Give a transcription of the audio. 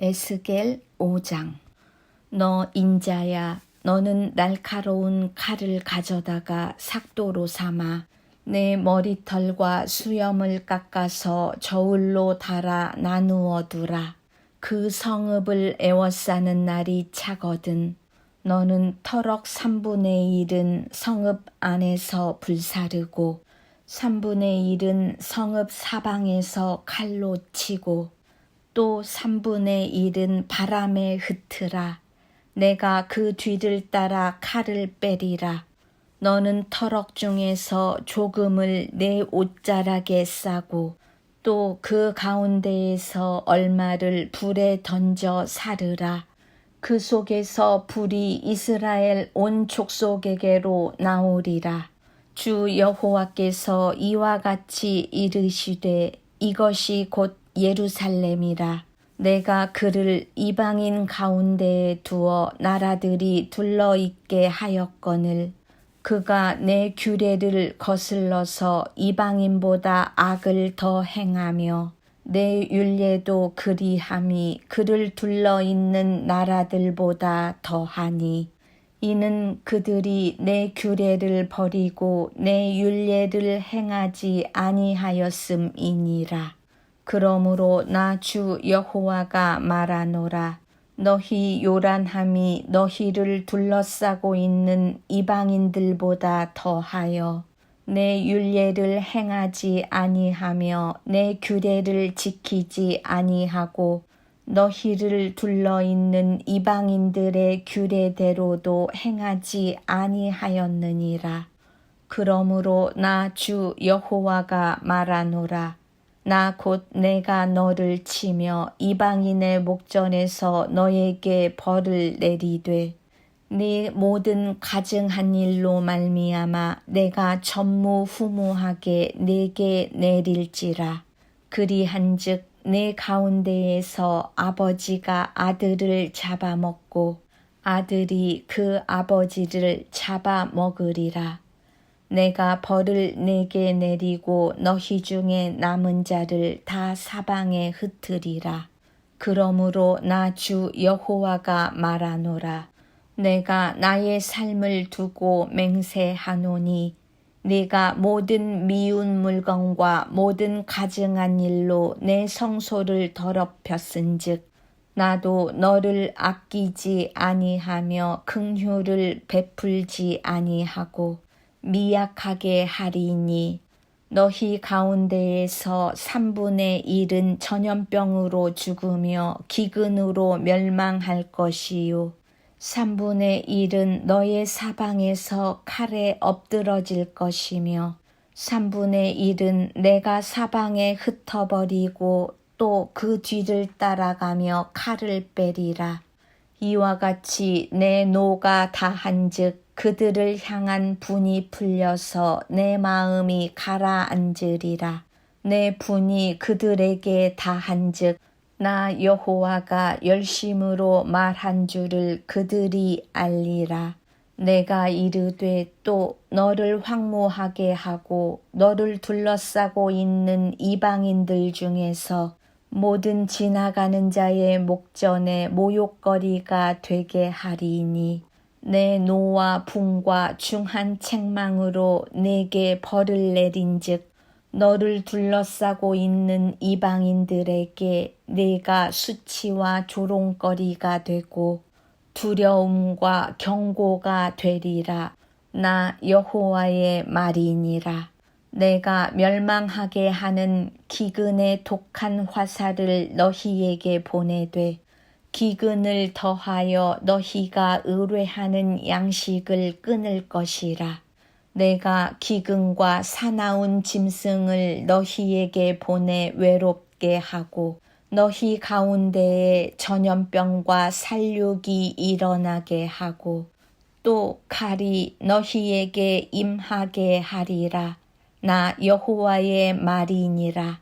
에스겔 5장 너 인자야 너는 날카로운 칼을 가져다가 삭도로 삼아 내 머리털과 수염을 깎아서 저울로 달아 나누어 두라. 그 성읍을 애워싸는 날이 차거든. 너는 터럭 3분의 1은 성읍 안에서 불사르고 3분의 1은 성읍 사방에서 칼로 치고 또 3분의 1은 바람에 흩으라. 내가 그 뒤를 따라 칼을 빼리라. 너는 터럭 중에서 조금을 내 옷자락에 싸고 또 그 가운데에서 얼마를 불에 던져 사르라. 그 속에서 불이 이스라엘 온 족속에게로 나오리라. 주 여호와께서 이와 같이 이르시되 이것이 곧 예루살렘이라. 내가 그를 이방인 가운데에 두어 나라들이 둘러 있게 하였거늘 그가 내 규례를 거슬러서 이방인보다 악을 더 행하며 내 율례도 그리함이 그를 둘러 있는 나라들보다 더하니 이는 그들이 내 규례를 버리고 내 율례를 행하지 아니하였음이니라. 그러므로 나 주 여호와가 말하노라. 너희 요란함이 너희를 둘러싸고 있는 이방인들보다 더하여 내 율례를 행하지 아니하며 내 규례를 지키지 아니하고 너희를 둘러 있는 이방인들의 규례대로도 행하지 아니하였느니라. 그러므로 나 주 여호와가 말하노라. 나 곧 내가 너를 치며 이방인의 목전에서 너에게 벌을 내리되 네 모든 가증한 일로 말미암아 내가 전무후무하게 내게 내릴지라. 그리한즉 내 가운데에서 아버지가 아들을 잡아먹고 아들이 그 아버지를 잡아먹으리라 내가 벌을 내게 내리고 너희 중에 남은 자를 다 사방에 흩으리라. 그러므로 나 주 여호와가 말하노라. 내가 나의 삶을 두고 맹세하노니 네가 모든 미운 물건과 모든 가증한 일로 내 성소를 더럽혔은즉 나도 너를 아끼지 아니하며 긍휼을 베풀지 아니하고 미약하게 하리니 너희 가운데에서 3분의 1은 전염병으로 죽으며 기근으로 멸망할 것이요. 3분의 1은 너의 사방에서 칼에 엎드러질 것이며 3분의 1은 내가 사방에 흩어버리고 또 그 뒤를 따라가며 칼을 빼리라. 이와 같이 내 노가 다한즉 그들을 향한 분이 풀려서 내 마음이 가라앉으리라. 내 분이 그들에게 다한즉 나 여호와가 열심으로 말한 줄을 그들이 알리라. 내가 이르되 또 너를 황무하게 하고 너를 둘러싸고 있는 이방인들 중에서 모든 지나가는 자의 목전에 모욕거리가 되게 하리니 내 노와 분과 중한 책망으로 내게 벌을 내린즉 너를 둘러싸고 있는 이방인들에게 내가 수치와 조롱거리가 되고 두려움과 경고가 되리라. 나 여호와의 말이니라. 내가 멸망하게 하는 기근의 독한 화살을 너희에게 보내되 기근을 더하여 너희가 의뢰하는 양식을 끊을 것이라. 내가 기근과 사나운 짐승을 너희에게 보내 외롭게 하고 너희 가운데에 전염병과 살육이 일어나게 하고 또 칼이 너희에게 임하게 하리라. 나 여호와의 말이니라.